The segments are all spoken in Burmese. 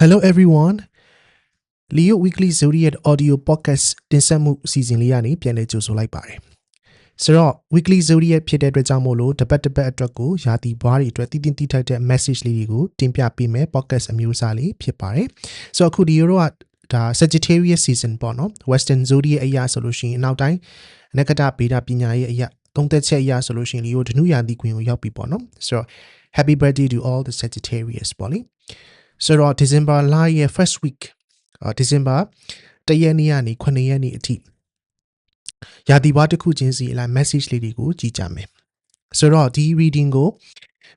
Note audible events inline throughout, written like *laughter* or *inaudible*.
Hello everyone. Leo Weekly Zodiac Audio Podcast တင်ဆက်မှုအစီအစဉ်လေးကနေပြန်လည်ကြိုဆိုလိုက်ပါတယ်။ဆိုတော့ Weekly Zodiac ဖြစ်တဲ့အတွက်ကြောင့်မို့လို့တပတ်တပတ်အတွက်ကိုယာတီဘွားတွေအတွက်တည်တည်တိထိုက်တဲ့ message လေးတွေကိုတင်ပြပေးမယ် podcast အမျိုးအစားလေးဖြစ်ပါတယ်။ဆိုတော့အခုဒီရောကဒါ Sagittarius season ပေါ့နော် Western Zodiac အရာဆိုလို့ရှိရင်အနောက်တိုင်းနက္ခတဗေဒပညာရေးအရာသုံးသက်ချက်အရာဆိုလို့ရှိရင်လီယိုဒနုယာတီခွင်ကိုရောက်ပြီပေါ့နော်။ဆိုတော့ Happy birthday to all the Sagittarius ပေါ့လေ။ ဆိုတော့ December လရဲ့ first week အာ December တရက်နေ့ကနေ9ရက်နေ့အထိရာသီဘွားတစ်ခုချင်းစီအလိုက် message လေးတွေကိုကြည့်ကြမယ်ဆိုတော့ဒီ reading ကို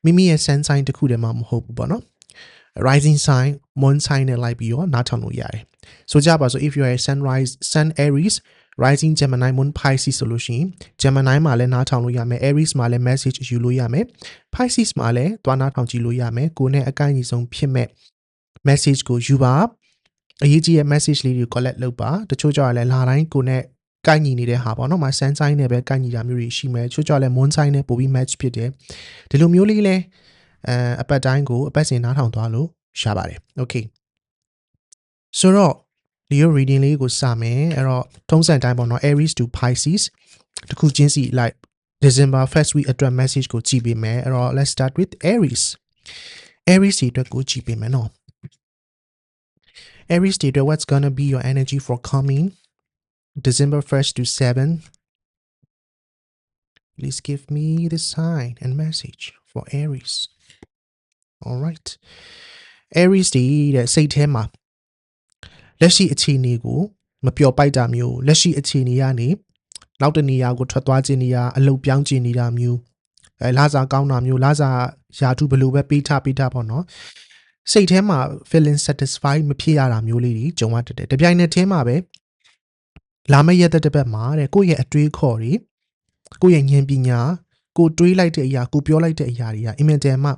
မိမိရဲ့ sun sign တစ်ခုတည်းမှမဟုတ်ဘူးပေါ့နော် rising sign moon sign နဲ့လိုက်ပြီးတော့နားထောင်လို့ရတယ်ဆိုကြပါစို့ if you are a sunrise sun aries rising gemini moon pisces ဆိုလို့ရှိရင် gemini မှာလည်းနားထောင်လို့ရမယ် aries မှာလည်း message ယူလို့ရမယ် pisces မှာလည်းသွားနားထောင်ကြည့်လို့ရမယ်ကိုယ်နဲ့အကိုင်းကြီးဆုံးဖြစ်မဲ့ message ကိုယူပါအရေးကြီးတဲ့ message လေးတွေ collect လုပ်ပါတချို့ကြောင့်လည်းလာတိုင်းကိုနဲ့ကိုက်ညီနေတဲ့ဟာပေါ့နော်မဆန်းဆိုင်နဲ့ပဲကိုက်ညီတာမျိုးတွေရှိမယ်တချို့ကြောင့်လည်း moon sign နဲ့ပို့ပြီး match ဖြစ်တယ်ဒီလိုမျိုးလေးလဲအဲအပတ်တိုင်းကိုအပတ်စဉ်နားထောင်သွားလို့ရှာပါတယ် okay ဆိုတော့ Leo reading လေးကိုစမယ်အဲ့တော့ထုံးစံတိုင်းပေါ့နော် Aries to Pisces တခုချင်းစီ like December first week အတွက် message ကိုကြည့်ပေးမယ်အဲ့တော့ let's start with Aries Aries ဒီအတွက်ကိုကြည့်ပေးမယ်နော် Aries stated what's gonna be your energy for coming December 1st to 7. Please give me the sign and message for Aries. All right. Aries ဒီတဲ့စိတ်ထဲမှာလက်ရှိအခြေအနေကိုမပျော်ပိုက်တာမျိုးလက်ရှိအခြေအနေကနေနောက်တနေရာကိုထွက်သွားခြင်းနေရာအလုတ်ပြောင်းခြင်းနေတာမျိုးအဲလာစားကောင်းတာမျိုးလာစားယာထုဘယ်လိုပဲပေးထားပေးထားပေါ့နော် စိတ်ထဲမှာ feeling satisfied မဖြစ်ရတာမျိုးလေးတွေကြုံရတတ်တယ်။တပြိုင်နက်တည်းမှာပဲလာမယ့်ရက်တစ်ပတ်မှာတဲ့ကိုယ့်ရဲ့အတွေးခေါ်တွေကိုယ့်ရဲ့ဉာဏ်ပညာကိုတွေးလိုက်တဲ့အရာကိုပြောလိုက်တဲ့အရာတွေကအင်မတန်မှ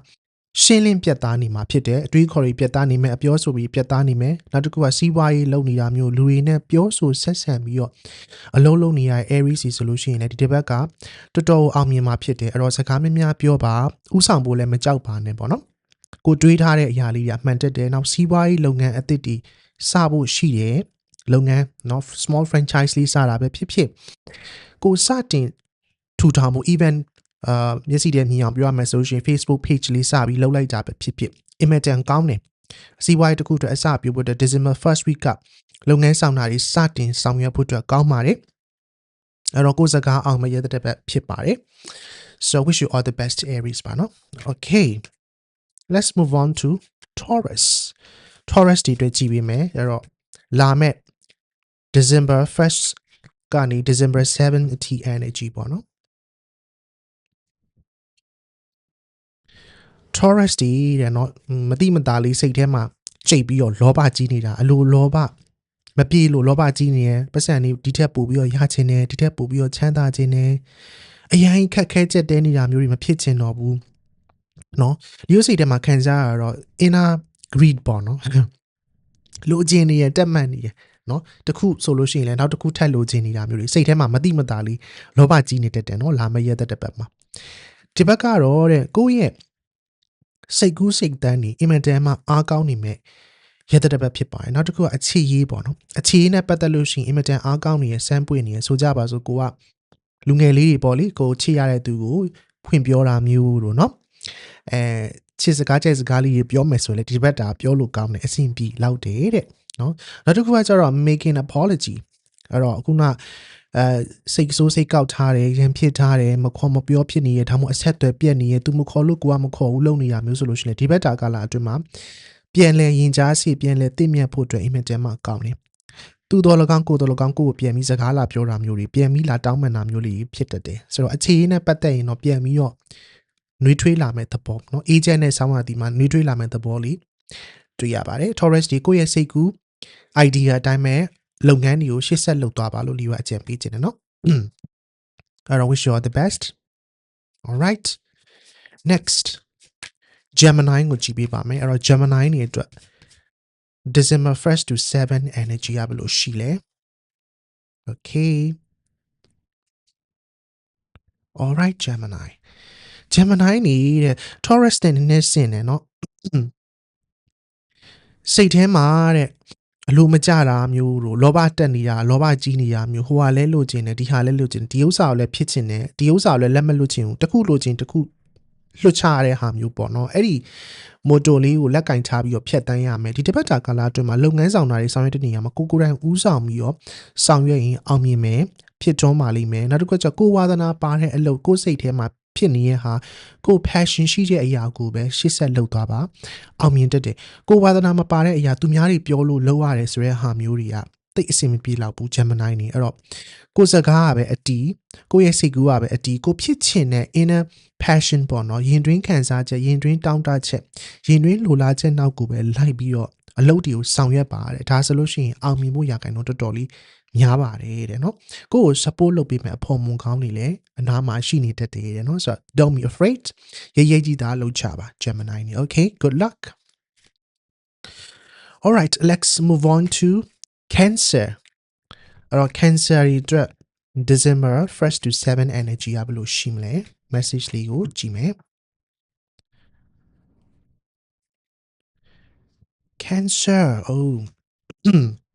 ရှင်းလင်းပြတ်သားနေမှာဖြစ်တယ်အတွေးခေါ်တွေပြတ်သားနေမယ်အပြောဆိုပြီးပြတ်သားနေမယ်နောက်တစ်ခုကစီးပွားရေးလုပ်နေတာမျိုးလူတွေနဲ့ပြောဆိုဆက်ဆံပြီးတော့အလုံးလုံးနေရတဲ့ Aries ဆိုလို့ရှိရင်လည်းဒီတစ်ပတ်ကတော်တော်အောင်မြင်မှာဖြစ်တယ်အဲ့တော့စကားများများပြောပါဥဆောင်ဖို့လည်းမကြောက်ပါနဲ့ပေါ့နော် ကိုတွေးထားတဲ့အရာလေးတွေအမှန်တက်တယ်နောက်စီးပွားရေးလုပ်ငန်းအသစ်တွေစဖို့ရှိတယ်လုပ်ငန်းเนาะ small franchise လေးစတာပဲဖြစ်ဖြစ်ကိုစတင်ထူထောင်မှု event အာမျက်စိထဲမြင်အောင်ပြောရမယ်ဆိုရင် Facebook page လေးစပြီးလုပ်လိုက်တာပဲဖြစ်ဖြစ် imagine ကောင်းတယ်အစီအပွားရေးတစ်ခုအတွက်အစပြုဖို့အတွက် December first week ကလုပ်ငန်းဆောင်တာတွေစတင်ဆောင်ရွက်ဖို့အတွက်ကောင်းပါတယ်အဲ့တော့ကိုယ်စကားအောင်မရတဲ့ဘက်ဖြစ်ပါတယ် so wish you all the best Aries ပါနော် okay let's move on to Taurus Taurus ဒီအတွက်ကြည့်ပေးမယ်အဲ့တော့လာမဲ့ December 1st ကနေ December 7 အထိ energy ပေါ့နော် Taurus တီးတဲ့เนาะမတိမသားလေးစိတ်ထဲမှာကြိတ်ပြီးတော့လောဘကြီးနေတာအလိုလောဘမပြေလို့လောဘကြီးနေရပတ်စံနေဒီထက်ပိုပြီးတော့ရချင်တယ်ဒီထက်ပိုပြီးတော့ချမ်းသာခြင်းတယ်အရင်ခက်ခဲချက်တဲနေတာမျိုးတွေမဖြစ်ချင်တော့ဘူး နော်ရိုးစိတ်ထဲမှာခံစားရတော့ inner greed ပေါ့နော်လိုချင်နေရတက်မှတ်နေရနော်တခုဆိုလို့ရှိရင်လည်းနောက်တစ်ခုထပ်လိုချင်နေတာမျိုးတွေစိတ်ထဲမှာမတိမတာလေးလောဘကြီးနေတတ်တယ်နော်လာမယ့်ရက်သက်တဲ့ဘက်မှာဒီဘက်ကတော့တဲ့ကိုယ့်ရဲ့စိတ်ကူးစိတ်တန်းနေအင်မတန်မှအားကောင်းနေမဲ့ရက်သက်တဲ့ဘက်ဖြစ်ပါတယ်နောက်တစ်ခုကအခြေရေးပေါ့နော်အခြေရေးနဲ့ပတ်သက်လို့ရှိရင်အင်မတန်အားကောင်းနေရစမ်းပွင့်နေရဆိုကြပါစို့ကိုကလူငယ်လေးတွေပေါ့လေကိုချစ်ရတဲ့သူကိုဖွင့်ပြောတာမျိုးတို့နော် အဲချစ်စကားကြိုက်စကားလေးတွေပြောမယ်ဆိုရင်လည်းဒီဘက်တာပြောလို့ကောင်းတယ်အဆင်ပြေလောက်တယ်တဲ့နော်နောက်တစ်ခုကကျတော့ making apology အဲ့တော့အခုနအဲစိတ်ဆိုးစိတ်ကောက်ထားတယ်ရန်ဖြစ်ထားတယ်မခေါ်မပြောဖြစ်နေရဒါမှမဟုတ်အဆက်အသွယ်ပြက်နေရသူမခေါ်လို့ကိုကမခေါ်ဘူးလုံနေရမျိုးဆိုလို့ရှိရင်ဒီဘက်တာကလာအတွင်းမှာပြန်လဲရင်ကြားစီပြန်လဲတင့်မြတ်ဖို့အတွက်အိမ်မက်တဲမှာကောင်းတယ်သူတော်လကောင်ကိုတော်လကောင်ကိုကိုပြန်ပြီးစကားလာပြောတာမျိုးတွေပြန်ပြီးလာတောင်းပန်တာမျိုးတွေဖြစ်တတ်တယ်ဆိုတော့အခြေအနေနဲ့ပတ်သက်ရင်တော့ပြန်ပြီးတော့ နှွေးထွေးလာမဲ့သဘောเนาะ agent နဲ့ဆောင်းရတီမှာနှွေးထွေးလာမဲ့သဘောလေးတွေ့ရပါတယ် Taurus ဒီကိုယ့်ရဲ့စိတ်ကူး idea အတိုင်းပဲလုပ်ငန်းတွေကိုရှေ့ဆက်လုပ်သွားပါလို့လီဝါအကြံပေးခြင်းတယ်နော်အဲ့တော့ wish you all the best all right next Gemini ကိုကြည့်ပေးပါမယ်အဲ့တော့ Gemini နေအတွက် December 1st to 7 energy ရဘလို့ရှိလဲ okay all right Gemini Gemini နေတဲ့ Taurus တဲ့နည်းနည်းဆင်တယ်နော်စိတ်ထဲမှာတဲ့အလိုမကြတာမျိုးတို့လောဘတက်နေတာလောဘကြီးနေတာမျိုးဟိုဟာလဲလို့ကျင်တယ်ဒီဟာလဲလို့ကျင်ဒီဥစ္စာကိုလည်းဖြစ်ချင်တယ်ဒီဥစ္စာကိုလည်းလက်မလွတ်ချင်ဘူးတခုလို့ကျင်တခုလွတ်ချရတဲ့ဟာမျိုးပေါ့နော်အဲ့ဒီမိုတိုလေးကိုလက်ကင်ထားပြီးတော့ဖြတ်တန်းရမယ်ဒီတစ်ပတ်တာကာလအတွင်းမှာလုပ်ငန်းဆောင်တာတွေဆောင်ရွက်တဲ့နေရာမှာကိုကိုယ်တိုင်ဦးဆောင်ပြီးတော့ဆောင်ရွက်ရင်အောင်မြင်မယ်ဖြစ်တွန်းပါလိမ့်မယ်နောက်တစ်ခုကကိုဝါသနာပါတဲ့အလုပ်ကိုစိတ်ထဲမှာ ဖြစ်နေတဲ့ဟာကို passion ရှိတဲ့အရာကိုပဲရှေ့ဆက်လုပ်သွားပါအောင်မြင်တတ်တယ်ကိုဝါသနာမပါတဲ့အရာသူများတွေပြောလို့လုပ်ရတယ်ဆိုတဲ့ဟာမျိုးတွေကတိတ်အဆင်မပြေတော့ဘူး Gemini နေအဲ့တော့ကိုစကားကပဲအတီးကိုရဲ့စိတ်ကူးကပဲအတီးကိုဖြစ်ချင်တဲ့ inner passion ပေါ့နော်ရင်တွင်းခံစားချက်ရင်တွင်းတောင်းတချက်ရင်တွင်းလိုလားချက်နောက်ကိုပဲလိုက်ပြီးတော့အလုပ်တွေကိုဆောင်ရွက်ပါတယ်ဒါဆိုလို့ရှိရင်အောင်မြင်ဖို့ရာခိုင်နှုန်းတော်တော်လေး များပါတယ်တဲ့နော်ကိုကို support လုပ်ပေးမယ်အဖို့မွန်ကောင်းနေလေအနားမှာရှိနေတတ်တယ်တဲ့နော်ဆိုတော့ don't be afraid ရေးရေးကြီးသားလုပ်ချပါ Gemini နေ okay good luck all right let's move on to cancer အဲ့တော့ cancer တွေအတွက် December 1st to 7 energy ကဘယ်လိုရှိမလဲ message လေးကိုကြည့်မယ် cancer oh *clears throat*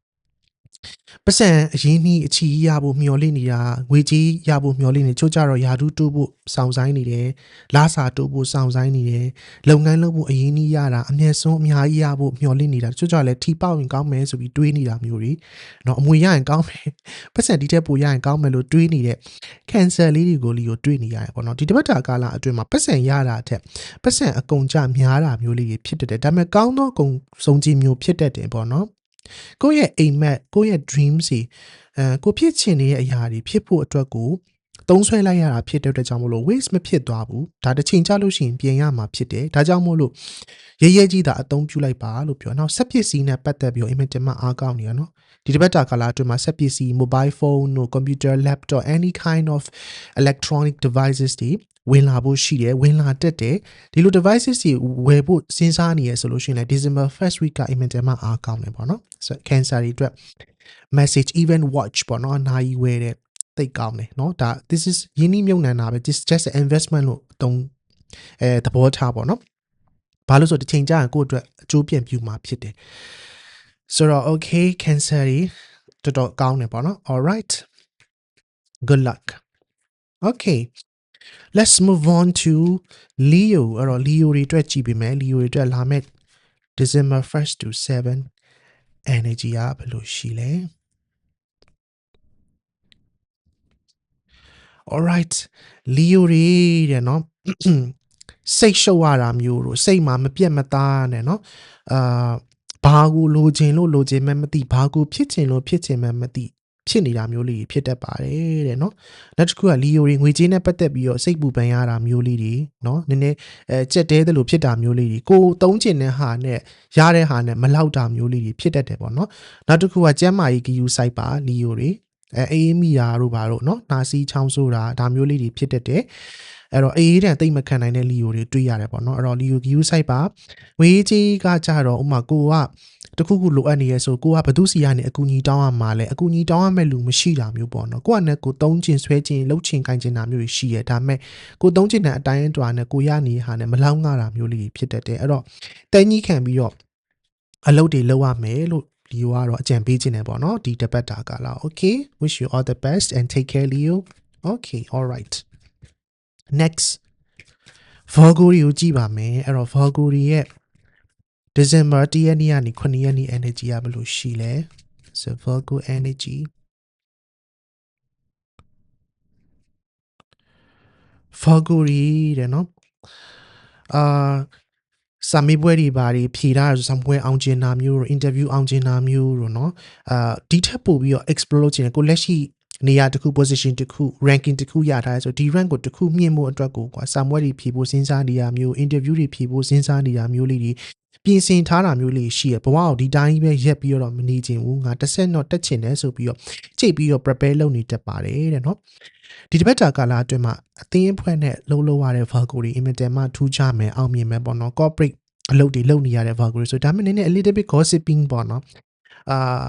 ပတ်စံအရင်နီးအချီရဖို့မျှော်လင့်နေတာငွေကြီးရဖို့မျှော်လင့်နေချို့ကြတော့ယာဒူးတိုးဖို့စောင့်ဆိုင်နေတယ်လာစာတိုးဖို့စောင့်ဆိုင်နေတယ်လုပ်ငန်းလုပ်ဖို့အရင်နီးရတာအမျက်ဆုံးအများကြီးရဖို့မျှော်လင့်နေတာချို့ကြလည်းထီပေါက်ရင်ကောင်းမယ်ဆိုပြီးတွေးနေတာမျိုးတွေเนาะအမွေရရင်ကောင်းမယ်ပတ်စံဒီထက်ပိုရရင်ကောင်းမယ်လို့တွေးနေတဲ့ cancer လေးတွေကိုလီကိုတွေးနေရတယ်ပေါ့နော်ဒီတစ်ပတ်တာကာလအတွင်းမှာပတ်စံရတာအထက်ပတ်စံအကုန်ကြများတာမျိုးလေးတွေဖြစ်တတ်တယ်ဒါပေမဲ့ကောင်းသောအကုန်စုံကြည်မျိုးဖြစ်တတ်တယ်ပေါ့နော် ကိုယ့်ရဲ့အိမ်မက်ကိုယ့်ရဲ့ dream စီအဲကိုဖြစ်ချင်နေတဲ့အရာတွေဖြစ်ဖို့အတွက်ကိုသုံးဆွဲလိုက်ရတာဖြစ်တဲ့အတွက်ကြောင့်မို့လို့ waste မဖြစ်သွားဘူးဒါတစ်ချိန်ကြာလို့ရှိရင်ပြင်ရမှာဖြစ်တယ်ဒါကြောင့်မို့လို့ရဲရဲကြီးတာအသုံးပြုလိုက်ပါလို့ပြောနောက်ဆက်ပစ္စည်းနဲ့ပတ်သက်ပြီးတော့ image မှာအားကောင်းနေရနော်ဒီတစ်ပတ်တာကာလအတွင်းမှာဆက်ပစ္စည်း mobile phone တို့ computer laptop any kind of electronic devices တွေ ဝင်လာဖို့ရှိတယ်ဝင်လာတက်တယ်ဒီလို devices တွေဝယ်ဖို့စဉ်းစားနေရဆိုလို့ရှိရင်လည်း December first week က image မှာအားကောင်းတယ်ပေါ့နော်ဆို cancer တွေအတွက် message even watch ပေါ့နော်အနာကြီးဝယ်တဲ့သိကောင်းတယ်เนาะဒါ this is ယင်းနှိမ့်မြုံနှံတာပဲ this just an investment လို့အသုံးအဲသဘောထားပေါ့နော်ဘာလို့ဆိုတစ်ချိန်ကြာရင်ကိုယ့်အတွက်အကျိုးပြန်ပြုမှာဖြစ်တယ်ဆိုတော့ okay cancer တွေတော်တော်ကောင်းတယ်ပေါ့နော် all right good luck okay let's move on to leo အဲ့တော့ leo တွေအတွက်ကြည့်ပေးမယ် leo တွေအတွက်လာမယ့် december 1st to 7 energy ကဘယ်လိုရှိလဲ alright leo တွေတဲ့เนาะစိတ်ရှုပ်ရတာမျိုးတို့စိတ်မှာမပြတ်မသားနဲ့เนาะအာဘာကိုလိုချင်လို့လိုချင်မှမသိဘာကိုဖြစ်ချင်လို့ဖြစ်ချင်မှမသိ ဖြစ်နေတာမျိုးလေးဖြစ်တတ်ပါတယ်တဲ့နော်နောက်တစ်ခုကလီယိုတွေငွေကြေးနဲ့ပတ်သက်ပြီးတော့စိတ်ပူပန်ရတာမျိုးလေးတွေနော်နည်းနည်းအဲကြက်တဲသလိုဖြစ်တာမျိုးလေးတွေကိုသုံးကျင်တဲ့ဟာနဲ့ရတဲ့ဟာနဲ့မလောက်တာမျိုးလေးတွေဖြစ်တတ်တယ်ပေါ့နော်နောက်တစ်ခုကကျမ်းမာရေးကယူဆိုင်ပါလီယိုတွေအဲအေးမိယာတို့ပါတို့နော်နာစီချောင်းဆိုးတာဒါမျိုးလေးတွေဖြစ်တတ်တယ်အဲ့တော့အေးတန်တိတ်မခံနိုင်တဲ့လီယိုတွေတွေ့ရတယ်ပေါ့နော်အဲ့တော့လီယိုကယူဆိုင်ပါငွေကြေးကကြတော့ဥမာကိုက တခုခုလိုအပ်နေရဆိုကိုကဘသူစီကနေအကူအညီတောင်းရမှာလဲအကူအညီတောင်းရမဲ့လူမရှိတာမျိုးပေါ့နော်ကိုကနဲ့ကိုသုံးချင်ဆွဲချင်လှုပ်ချင်ခိုင်ချင်တာမျိုးတွေရှိရဒါပေမဲ့ကိုသုံးချင်တဲ့အတိုင်းအတာနဲ့ကိုရနေဟာနဲ့မလောက်ငါတာမျိုးလေးဖြစ်တတ်တယ်အဲ့တော့တဲကြီးခံပြီးတော့အလုပ်တွေလုပ်ရမယ်လို့လီယိုကတော့အကြံပေးခြင်းတယ်ပေါ့နော်ဒီတပတ်တာကလာ okay wish you all the best and take care leo okay all right next Virgo တွေကိုကြည့်ပါမယ်အဲ့တော့ Virgo တွေရဲ့ December 1ရက်နေ့ကနေ9ရက်နေ့ energy ကဘယ်လိုရှိလဲ so Virgo energy Virgo တွေတဲ့နော်အာစာမေးပွဲတွေဘာတွေဖြေတာဆိုစာမေးပွဲအောင်ကျင်တာမျိုးတို့ interview အောင်ကျင်တာမျိုးတို့เนาะအာဒီထက်ပို့ပြီးတော့ explore လုပ်ချင်တယ်ကိုလက်ရှိနေရာတစ်ခု position တစ်ခု ranking တစ်ခုရထားဆိုဒီ rank ကိုတစ်ခုမြင့်ဖို့အတွက်ကိုကွာစာမွဲတွေဖြေဖို့စဉ်းစားနေရမျိုး interview တွေဖြေဖို့စဉ်းစားနေရမျိုးလေးတွေ ပြင်ဆင်ထားတာမျိုးလေးရှိရဘဝကိုဒီတိုင်းပဲရက်ပြီးတော့မနေချင်ဘူးငါတစ်ဆက်တော့တက်ချင်တယ်ဆိုပြီးတော့ချိန်ပြီးတော့ prepare လုပ်နေတတ်ပါတယ်တဲ့နော်ဒီတစ်ပတ်တာကာလအတွင်းမှာအသင်းအဖွဲ့နဲ့လှုပ်လှုပ်ရတဲ့ Virgo တွေ immediate မှာထူးခြားမယ်အောင်မြင်မယ်ပေါ့နော် corporate အလုပ်တွေလုပ်နေရတဲ့ Virgo တွေဆိုဒါမှနည်းနည်း a little bit gossiping ပေါ့နော်အာ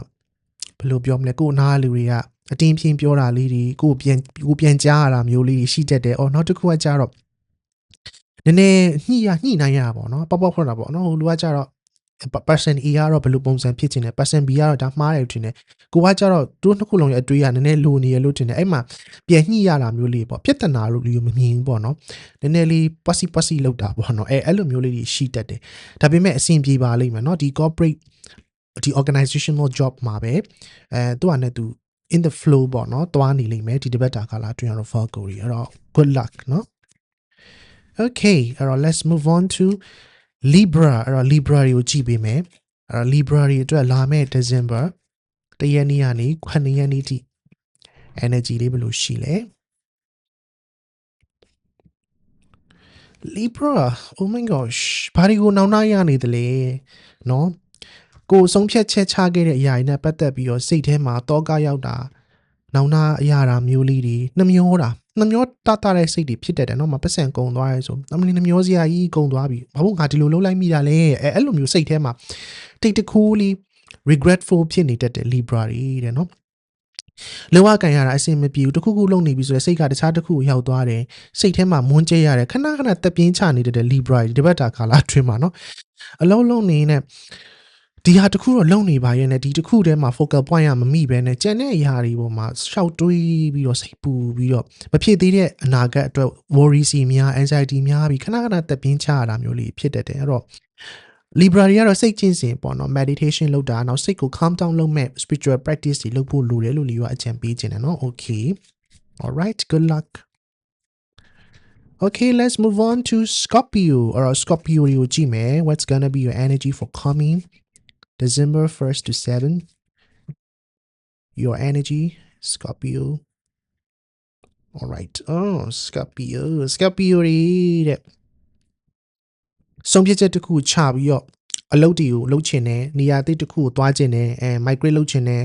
ဘယ်လိုပြောမလဲကိုနားလူတွေကအတင်းပြင်းပြောတာလေးတွေကိုပြန်ကိုပြန်ကြားရတာမျိုးလေးရှိတတ်တယ်။အော်နောက်တစ်ခုကကြတော့ နည်းနည်းညှိရညှိနိုင်ရပါဘောနော်။ပေါက်ပေါက်ဖွက်တာပေါ့နော်။ဟိုလူကကြတော့ person A ကတော့ဘယ်လိုပုံစံဖြစ်ချင်တယ် person B ကတော့ဒါမှားတယ်ထင်တယ်ကိုကကြတော့သူတို့နှစ်ခုလုံးရဲ့အတွေးကနည်းနည်းလိုနေရလို့ထင်တယ်အဲ့မှာပြန်ညှိရတာမျိုးလေးပေါ့ပြဿနာလို့လူမမြင်ဘူးပေါ့နော်နည်းနည်းလေးပတ်စီပတ်စီလောက်တာပေါ့နော်အဲအဲ့လိုမျိုးလေးတွေရှိတတ်တယ်ဒါပေမဲ့အဆင်ပြေပါလိမ့်မယ်နော်ဒီ corporate ဒီ organizational job မှာပဲအဲသူကနဲ့သူ in the flow ပေါ့နော်တွားနေလိမ့်မယ်ဒီတပတ်တာကာလအတွင်းကတော့ Virgo တွေအဲ့တော့ good luck နော် okay အဲ့တော့ let's move on to Libra အဲ့တော့ Libra တွေကိုကြည့်ပေးမယ်အဲ့တော့ Libra တွေအတွက်လာမယ့် December တရက်နေ့ကနေ9ရက်နေ့ထိ energy လေးဘယ်လိုရှိလဲ Libra oh my gosh ဘာတွေကိုနောင်နှရနေသလဲเนาะကိုယ်ဆုံးဖြတ်ချက်ချခဲ့တဲ့အရာတွေနဲ့ပတ်သက်ပြီးတော့စိတ်ထဲမှာတောကရောက်တာနောင်နှအရာတာမျိုးလေးတွေနှမျောတာ နှမျောတတတဲ့စိတ်တွေဖြစ်တတ်တယ်နော်မပတ်စံကုံသွားရဲဆိုအမလီနှမျောစရာကြီးကုံသွားပြီဘာလို့ငါဒီလိုလုံးလိုက်မိတာလဲအဲအဲ့လိုမျိုးစိတ်ထဲမှာတိတ်တခိုးလေး regretful ဖြစ်နေတတ်တယ် Libra တွေတဲ့နော်လောကကံရတာအဆင်မပြေဘူးတခုခုလုံနေပြီဆိုတော့စိတ်ကတခြားတစ်ခုရောက်သွားတယ်စိတ်ထဲမှာမွန်းကျဲရတယ်ခဏခဏတက်ပြင်းချနေတတ်တယ် Libra တွေဒီဘက်တာကာလာ twin မှာနော်အလုံးလုံးနေနဲ့ ဒီဟာတစ်ခုတော့လုံနေပါရဲ့နဲ့ဒီတစ်ခုတည်းမှာ focal point ရမမိပဲနဲ့ကျန်တဲ့အရာတွေပေါ်မှာရှောက်တွေးပြီးတော့စိတ်ပူပြီးတော့မဖြစ်သေးတဲ့အနာဂတ်အတွက် worry စီများ anxiety များပြီးခဏခဏတက်ပြင်းချရတာမျိုးလေးဖြစ်တတ်တယ်အဲ့တော့ Libra တွေကတော့စိတ်ကျင့်စဉ်ပေါ့နော် meditation လုပ်တာနောက်စိတ်ကို calm down လုပ်မဲ့ spiritual practice တွေလုပ်ဖို့လိုတယ်လို့လီရောအကြံပေးခြင်းတယ်နော် okay all right good luck Okay, let's move on to Scorpio or Scorpio တွေကိုကြည့်မယ် What's gonna be your energy for coming December 1st to 7th Your energy Scorpio All right. Oh, Scorpio Scorpio တွေတဲ့ဆုံးဖြတ်ချက်တစ်ခုချပြီးတော့အလုပ်တွေကိုလုပ်ချင်တယ်နေရာအသစ်တစ်ခုကိုသွားချင်တယ်အဲ migrate လုပ်ချင်တယ်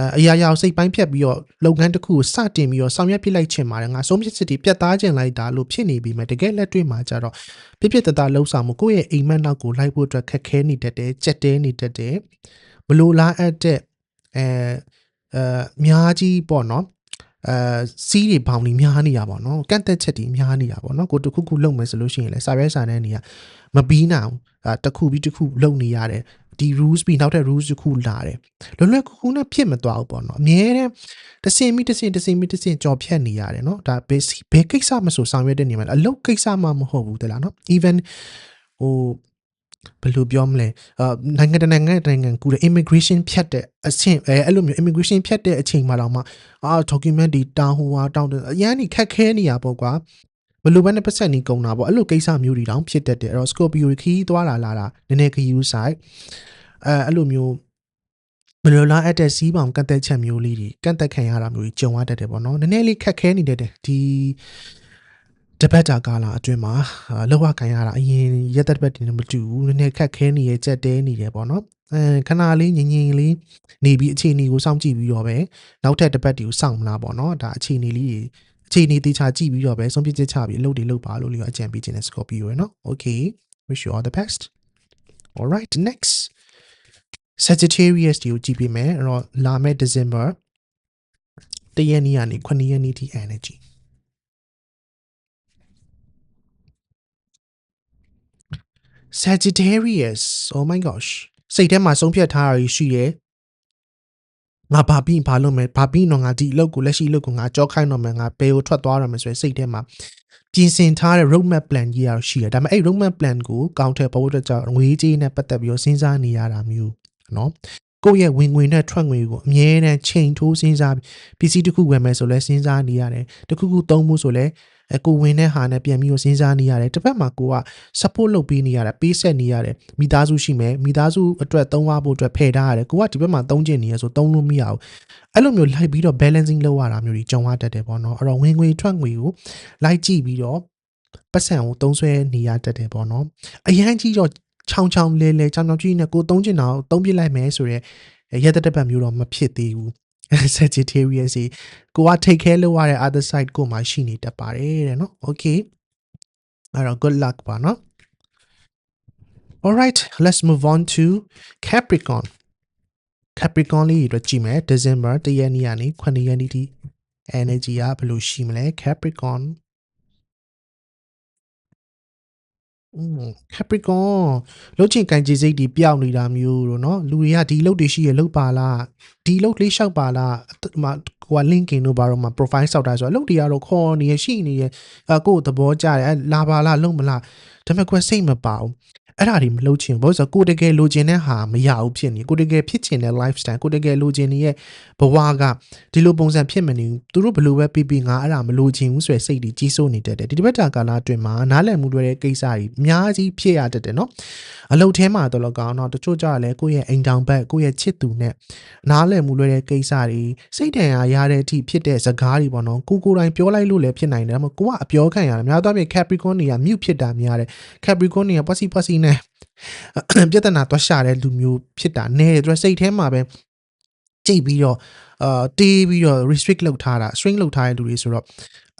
အဲအရာရာစိတ်ပိုင်းဖြတ်ပြီးတော့လုပ်ငန်းတစ်ခုကိုစတင်ပြီးတော့ဆောင်ရွက်ပြလိုက်ချင်ပါတယ်ငါဆုံးဖြတ်ချက်တွေပြတ်သားချင်လိုက်တာလို့ဖြစ်နေပြီမဲ့တကယ်လက်တွေ့မှာကျတော့ပြပြတသားလှုပ်ဆောင်မှုကိုယ့်ရဲ့အိမ်မက်နောက်ကိုလိုက်ဖို့အတွက်ခက်ခဲနေတတ်တယ်ကြက်တဲနေတတ်တယ်မလိုလားအပ်တဲ့အဲအဲအများကြီးပေါ့နော်အဲစီးတွေဘောင်တွေများနေရပါတော့ကန့်သက်ချက်တွေများနေရပါတော့ကိုတခုခုလုပ်မယ်ဆိုလို့ရှိရင်လည်းစာရဲစာတဲ့နေရာမပြီးနိုင်ဘူးအဲတစ်ခုပြီးတစ်ခုလုပ်နေရတယ် ဒီ rules ပြီးနောက်ထပ် rules တစ်ခုလာတယ်လွယ်လွယ်ကူကူနဲ့ဖြစ်မသွားဘူးပေါ့နော်အမြဲတမ်းတစ်စင်ပြီးတစ်စင်တစ်စင်ပြီးတစ်စင်ကြော်ဖြတ်နေရတယ်နော်ဒါဘယ်ဘယ်ကိစ္စမဆိုဆောင်ရွက်တဲ့နေရာမှာအလုပ်ကိစ္စမှမဟုတ်ဘူးတလားနော် even ဟိုဘယ်လိုပြောမလဲအာနိုင်ငံတစ်နိုင်ငံတစ်နိုင်ငံကူတဲ့ immigration ဖြတ်တဲ့အဆင့်အဲအဲ့လိုမျိုး immigration ဖြတ်တဲ့အချိန်မှာတော့မှအာ document ဒီတောင်းဟိုဟာတောင်းတယ်အရန်ကြီးခက်ခဲနေရပေါ့ကွာ ဘယ်လိုပဲနဲ့ပတ်ဆက်နေကုန်တာပေါ့အဲ့လိုကိစ္စမျိုးတွေတောင်ဖြစ်တတ်တယ်အဲ့တော့ Scorpio ခီးသွားလာလာတာနည်းနည်းခီးယူဆိုင်အဲအဲ့လိုမျိုးမလိုလားအပ်တဲ့စီးပေါင်ကန့်သက်ချက်မျိုးလေးတွေကန့်သက်ခံရတာမျိုးကြီးကြုံရတတ်တယ်ပေါ့နော်နည်းနည်းလေးခက်ခဲနေတတ်တယ်ဒီတပတ်တာကာလအတွင်းမှာအာလောက်ရခံရတာအရင်ရက်သက်ပတ်တင်မတူဘူးနည်းနည်းခက်ခဲနေရဲ့ကြက်တဲနေတယ်ပေါ့နော်အဲခဏလေးငြိမ်ငြိမ်လေးနေပြီးအခြေအနေကိုစောင့်ကြည့်ပြီးတော့ပဲနောက်ထပ်တစ်ပတ်တီကိုစောင့်မလားပေါ့နော်ဒါအခြေအနေလေး အခြေအနေတေချာကြည့်ပြီးတော့ပဲဆုံးဖြတ်ချက်ချပြီးအလုပ်တွေလုပ်ပါလို့လေးအကြံပေးခြင်းနဲ့ Scorpio ရယ်နော် Okay wish you all the best all right next Sagittarius တွေကိုကြည့်ပေးမယ်အဲ့တော့လာမယ့် December တရက်နေ့ကနေ9ရက်နေ့ထိ energy Sagittarius oh my gosh စိတ်ထဲမှာဆုံးဖြတ်ထားရရှိတယ် ငါဘာပြီးဘာလုပ်မယ်ဘာပြီးတော့ငါဒီအလုပ်ကိုလက်ရှိအလုပ်ကိုငါကြောခိုင်းတော့မယ်ငါဘယ်ကိုထွက်သွားရမယ်ဆိုရင်စိတ်ထဲမှာပြင်ဆင်ထားတဲ့ roadmap plan ကြီးရရှိရဒါပေမဲ့အဲ့ roadmap plan ကိုကောင်းထည့်ဖို့အတွက်ကြောင့်ငွေကြေးနဲ့ပတ်သက်ပြီးတော့စဉ်းစားနေရတာမျိုးနော် ကိုယ့်ရဲ့ဝင်ငွေနဲ့ထွက်ငွေကိုအမြဲတမ်းချိန်ထိုးစဉ်းစားပစ္စည်းတစ်ခုဝယ်မယ်ဆိုလဲစဉ်းစားနေရတယ်တစ်ခုခုသုံးမှုဆိုလဲအကိုဝင်တဲ့ဟာနဲ့ပြန်ပြီးတော့စဉ်းစားနေရတယ်တစ်ဖက်မှာကိုက support လုပ်ပေးနေရတယ်ပေးဆက်နေရတယ်မိသားစုရှိမယ်မိသားစုအတွက်သုံးရဖို့အတွက်ဖယ်ထားရတယ်ကိုကဒီဘက်မှာသုံးကျင်နေရဆိုသုံးလို့မရဘူးအဲ့လိုမျိုးလိုက်ပြီးတော့ balancing လုပ်ရတာမျိုးကြီးကြုံရတတ်တယ်ပေါ့နော်အဲ့တော့ဝင်ငွေထွက်ငွေကိုလိုက်ကြည့်ပြီးတော့ပတ်စံကိုသုံးဆွဲနေရတတ်တယ်ပေါ့နော်အရန်ကြီးတော့ ချောင်းချောင်းလဲလဲချောင်းချောင်းကြီးနဲ့ကိုသုံးကျင်တာကိုသုံးပြလိုက်မယ်ဆိုရဲရက်တဲ့ပတ်မျိုးတော့မဖြစ်သေးဘူး Sagittarius စီကိုက take care လုပ်ရတဲ့ other side ကိုမှရှိနေတတ်ပါတယ်တဲ့နော် okay အဲ့တော့ good luck ပါနော် Alright let's move on to Capricorn Capricorn လေးတွေကြည့်မယ် December 1ရက်နေ့ကနေ9ရက်နေ့ထိ energy ကဘယ်လိုရှိမလဲ Capricorn Capricorn လှုပ်ချင်ကန်ကြည်စိတ်ဒီပျောက်နေတာမျိုးတို့เนาะလူတွေကဒီလှုပ်တွေရှိရလှုပ်ပါလားဒီလှုပ်လေးလျှောက်ပါလားဟိုက linking တို့ဘာတော့မှာ profile စောက်တာဆိုတော့လှုပ်တွေကတော့ခေါ်နေရရှိနေရအကို့သဘောကျတယ်လာပါလားလှုပ်မလားဒါပေမဲ့ကိုယ်စိတ်မပါဘူး အဲ့ဒါတွေမလုပ်ချင်ဘူးဘာလို့ဆိုကိုတကယ်လိုချင်တဲ့ဟာမရဘူးဖြစ်နေကိုတကယ်ဖြစ်ချင်တဲ့ lifestyle ကိုတကယ်လိုချင်နေတဲ့ဘဝကဒီလိုပုံစံဖြစ်မနေဘူးသူတို့ဘလို့ပဲပြီးပြီးငါအဲ့ဒါမလိုချင်ဘူးဆိုရယ်စိတ်တွေကြီးစိုးနေတတ်တယ်ဒီတစ်ပတ်တာကာလအတွင်းမှာနားလည်မှုတွေတဲ့ကိစ္စတွေအများကြီးဖြစ်ရတတ်တယ်နော်အလုပ်ထဲမှာတော့လောကောင်တော့တချို့ကြရလဲကိုယ့်ရဲ့အိမ်တောင်ဘက်ကိုယ့်ရဲ့ချစ်သူနဲ့နားလည်မှုတွေတဲ့ကိစ္စတွေစိတ်တန်ရာရတဲ့အထိဖြစ်တဲ့စကားတွေပေါ့နော်ကိုကိုယ်တိုင်ပြောလိုက်လို့လည်းဖြစ်နိုင်တယ်ဒါပေမဲ့ကိုကအပြောခံရတယ်များသောအားဖြင့် Capricorn တွေကမြုပ်ဖြစ်တာများတယ် Capricorn တွေကပွစီပွစီနဲ့ပြဿနာသွားရှာတဲ့လူမျိုးဖြစ်တာနဲတယ်သူကစိတ်ထဲမှာပဲကြိတ်ပြီးတော့အာတေးပြီးတော့ restrict လုပ်ထားတာ string လုပ်ထားတဲ့လူတွေဆိုတော့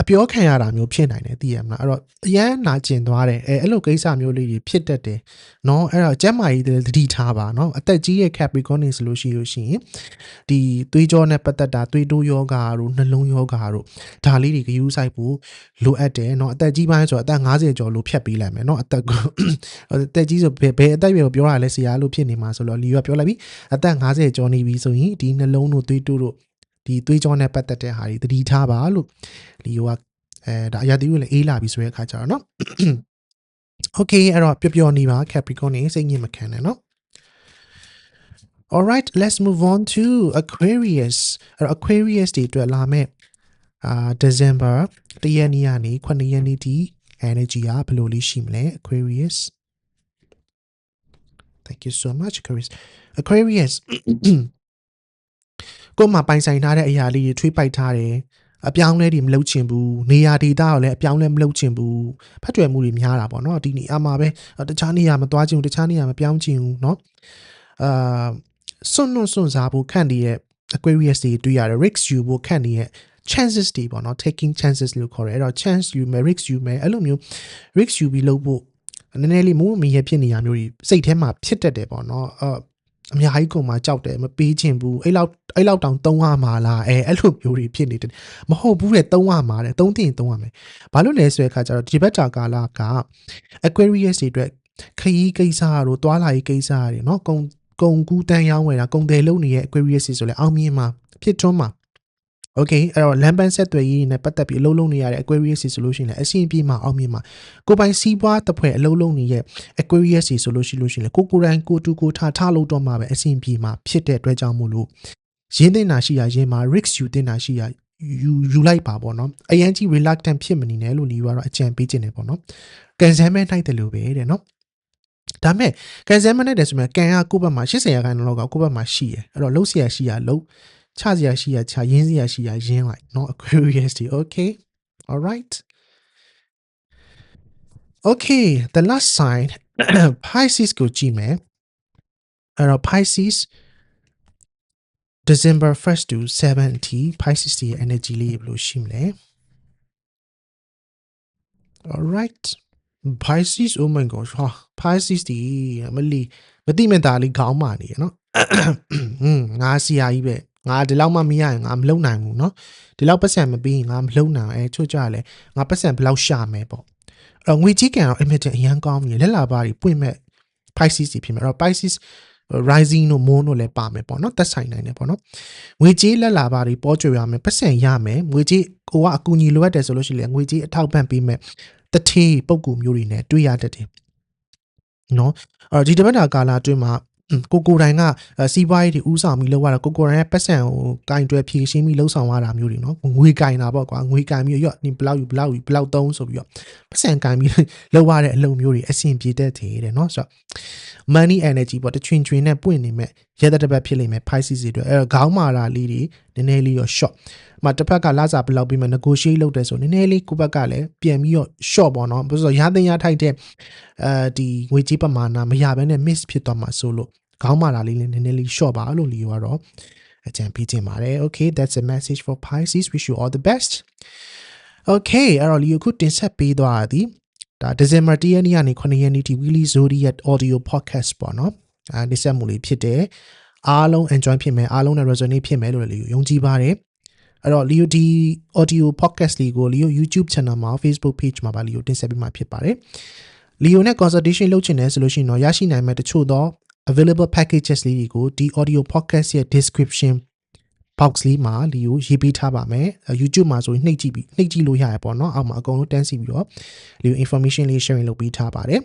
အပြောခံရတာမျိုးဖြစ်နိုင်တယ်သိရမလားအဲ့တော့အရန်နာကျင်သွားတယ်အဲအဲ့လိုကိစ္စမျိုးလေးတွေဖြစ်တတ်တယ်เนาะအဲ့တော့ကျမ်းမာရေးတွေသတိထားပါเนาะအသက်ကြီးရဲ့ Capricorn နေဆိုလို့ရှိလို့ရှိရင်ဒီသွေးကြောနဲ့ပတ်သက်တာသွေးတိုးယောဂါတို့နှလုံးယောဂါတို့ဒါလေးတွေကယူဆိုင်ဖို့လိုအပ်တယ်เนาะအသက်ကြီးပိုင်းဆိုတော့အသက်50ကျော်လို့ဖြတ်ပေးလိုက်မယ်เนาะအသက်ကိုအသက်ကြီးဆိုဘယ်ဘယ်အသက်အရွယ်ကိုပြောရလဲဆရာလို့ဖြစ်နေမှာဆိုတော့လီကပြောလိုက်ပြီအသက်50ကျော်နေပြီဆိုရင်ဒီနှလုံးတို့သွေးတိုးတို့ ဒီသွေးကြောနဲ့ပတ်သက်တဲ့ဟာတွေသတိထားပါလို့လီယိုကအဲဒါအရာတီကိုလည်းအေးလာပြီဆိုတဲ့အခါကျတော့เนาะ Okay အဲ့တော့ပျော်ပျော်နေပါ Capricorn နေစိတ်ညစ်မခံနဲ့เนาะ Alright let's move on to Aquarius အဲ့တော့ Aquarius တွေအတွက်လာမဲ့အာ December တရက်နေ့ကနေ9ရက်နေ့ထိ energy ကဘယ်လိုလေးရှိမလဲ Aquarius Thank you so much Aquarius Aquarius ကိုယ်မှာပိုင်ဆိုင်ထားတဲ့အရာလေးတွေထွေးပိုက်ထားတယ်အပြောင်းလဲတွေမလုပ်ချင်ဘူးနေရာဒေသကိုလည်းအပြောင်းလဲမလုပ်ချင်ဘူးဖတ်ကြွယ်မှုတွေများတာပေါ့နော်ဒီနေရာမှာပဲတခြားနေရာမသွားချင်ဘူးတခြားနေရာမပြောင်းချင်ဘူးเนาะအာစွန့်နှွတ်စွန့်စားဖို့ခန့်နေတဲ့ Aquarius တွေတွေ့ရတယ် risk ယူဖို့ခန့်နေတဲ့ chances တွေပေါ့နော် taking chances လို့ခေါ်တယ်အဲ့တော့ chance ယူမယ် risk ယူမယ်အဲ့လိုမျိုး risk ယူပြီးလုပ်ဖို့နည်းနည်းလေးမိုးမရဖြစ်နေရမျိုးတွေစိတ်ထဲမှာဖြစ်တတ်တယ်ပေါ့နော် အာအများကြီးကုန်မှာကြောက်တယ်မပေးချင်ဘူးအဲ့လောက်အဲ့လောက်တောင်သုံးရမှာလားအဲအဲ့လိုမျိုးတွေဖြစ်နေတယ်မဟုတ်ဘူးတဲ့သုံးရမှာတဲ့သုံးတင်သုံးရမယ်ဘာလို့လဲဆိုတဲ့အခါကျတော့ဒီဘက်တာကာလက Aquarius တွေအတွက်ခရီးကိစ္စတို့တွာလာရေးကိစ္စတွေเนาะကုံကုံကူးတန်းရောင်းဝယ်တာကုံတယ်လုံးနေတဲ့ Aquarius တွေဆိုလဲအောင်မြင်မှာဖြစ်ထွန်းမှာ Okay အဲ့တော့လမ်းပန်းဆက်သွယ်ရေးနဲ့ပတ်သက်ပြီးအလုပ်လုပ်နေရတဲ့ Aquarius တွေဆိုလို့ရှိရင်လည်းအဆင်ပြေမှာအောင်မြင်မှာကိုပိုင်စီးပွားတစ်ဖွဲ့အလုပ်လုပ်နေတဲ့ Aquarius တွေဆိုလို့ရှိလို့ရှိရင်လည်းကိုကိုယ်တိုင်ကိုတူကိုထားထားလို့တော့မှာပဲအဆင်ပြေမှာဖြစ်တဲ့အတွက်ကြောင့်မို့လို့ရင်းတင်တာရှိရရင်းမှာ risk ယူတင်တာရှိရယူယူလိုက်ပါပေါ့နော်အရင်ကြီး reluctant ဖြစ်မနေနဲ့လို့လီကတော့အကြံပေးခြင်းတယ်ပေါ့နော်ကန်ဆယ်မဲနိုင်တယ်လို့ပဲတဲ့နော်ဒါမဲ့ကန်ဆယ်မဲနိုင်တယ်ဆိုမှကန်ကကိုယ့်ဘက်မှာ80ရာခိုင်နှုန်းလောက်ကကိုယ့်ဘက်မှာရှိရအဲ့တော့လုံးเสียရှိရလုံး ချစရာရှိရချရင်းစရာရှိရရင်းလိုက်เนาะ Aquarius ဒီ okay all right okay the last sign Pisces ကိုကြည့်မယ်အဲ့တော့ Pisces December 1st to 7 t Pisces ရဲ့ energy လေးဘယ်လိုရှိမလဲ all right Pisces oh my gosh ဟာ Pisces ဒီမလီမတိမတာလေးခေါင်းမာနေရနော်ဟွန်းငါစီယာကြီးပဲ ငါဒီလောက်မှမရရင်ငါမလုံနိုင်ဘူးเนาะဒီလောက်ပတ်စံမပြီးရင်ငါမလုံနိုင်အဲချို့ကြလဲငါပတ်စံဘယ်လောက်ရှာမယ်ပေါ့အဲ့တော့ငွေကြီးကန်တော့ image အရန်ကောင်းပြီလက်လာပါတွေပွင့်မဲ့ Pisces ကြီးဖြစ်မယ်အဲ့တော့ Pisces rising တို့ moon တို့လည်းပါမယ်ပေါ့နော်သက်ဆိုင်နိုင်တယ်ပေါ့နော်ငွေကြေးလက်လာပါတွေပေါ်ကြွရမယ်ပတ်စံရမယ်ငွေကြေးကိုကအကူအညီလိုအပ်တယ်ဆိုလို့ရှိရင်ငွေကြေးအထောက်ပံ့ပေးမယ်တထေးပုံကူမျိုးတွေနဲ့တွေ့ရတတ်တယ်နော်အဲ့တော့ဒီတပတ်တာကာလအတွင်းမှာ ကိုကိုတိုင်ကစီးပွားရေးတွေဥဆောင်ပြီးလောက်ရတာကိုကိုတိုင်ရဲ့ပတ်စံကိုကင်တွယ်ဖြည့်ရှင်းပြီးလှုပ်ဆောင်ရတာမျိုးတွေနော်ငွေကင်တာပေါ့ကွာငွေကင်ပြီးရော့ဒီဘလောက်ယူဘလောက်ယူဘလောက်သုံးဆိုပြီးတော့ပတ်စံကင်ပြီးလှုပ်ရတဲ့အလုပ်မျိုးတွေအဆင်ပြေတတ်တယ်တဲ့နော်ဆိုတော့ money energy ပေါ့တချွင်ချွင်နဲ့ပွင့်နေမဲ့ရဲတဲ့တစ်ပတ်ဖြစ်လိမ့်မယ် Pisces တွေအတွက်အဲခေါင်းမာတာလေးတွေနည်းနည်းလေးရော short မှာတစ်ဖက်ကလာစားဘလောက်ပြီးမှ negotiate လုပ်တယ်ဆိုနည်းနည်းလေးကိုဘက်ကလည်းပြန်ပြီးတော့ short ပေါ့နော်ဘာလို့ဆိုရတဲ့ရထိုက်တဲ့အဲဒီငွေကြေးပမာဏမရဘဲနဲ့ miss ဖြစ်သွားမှာဆိုလို့ခေါင်းမာတာလေးလည်းနည်းနည်းလေး short ပါလို့လီရောတော့အကြံပေးခြင်းပါတယ် okay that's a message for Pisces wish you all the best okay အဲ့တော့လီယိုခုတင်ဆက်ပေးသွားသည်ဒါ December 10ရက်နေ့ကနေ9ရက်နေ့ထိ Weekly Zodiac Audio Podcast ပေါ့နော်အဲဒီဆက်မှုလေးဖြစ်တယ်အားလုံး enjoy ဖြစ်မယ်အားလုံးနဲ့ resonate ဖြစ်မယ်လို့လည်းယုံကြည်ပါတယ် အဲ့တော့ Leo ဒီ audio podcast လေးကို Leo YouTube channel မှာ Facebook page မှာပါ Leo တင်ဆက်ပေးမှာဖြစ်ပါတယ် Leo နဲ့ consultation လုပ်ချင်တယ်ဆိုလို့ရှိရင်တော့ရရှိနိုင်မဲ့တချို့သော available packages လေးတွေကိုဒီ audio podcast ရဲ့ description box လေးမှာ Leo ရေးပေးထားပါမယ်အဲ YouTube မှာဆိုရင်နှိပ်ကြည့်ပြီးနှိပ်ကြည့်လို့ရရပေါ့နော်အောက်မှာအကုန်လုံးတန်းစီပြီးတော့ Leo information လေး sharing လုပ်ပေးထားပါတယ်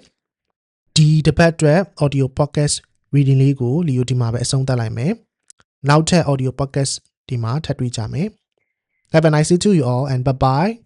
ဒီတစ်ပတ်အတွက် audio podcast reading လေးကို Leo ဒီမှာပဲအဆုံးသတ်လိုက်မယ်နောက်ထပ် audio podcast ဒီမှာထပ်တွေ့ကြမယ် Have a nice day to you all and bye bye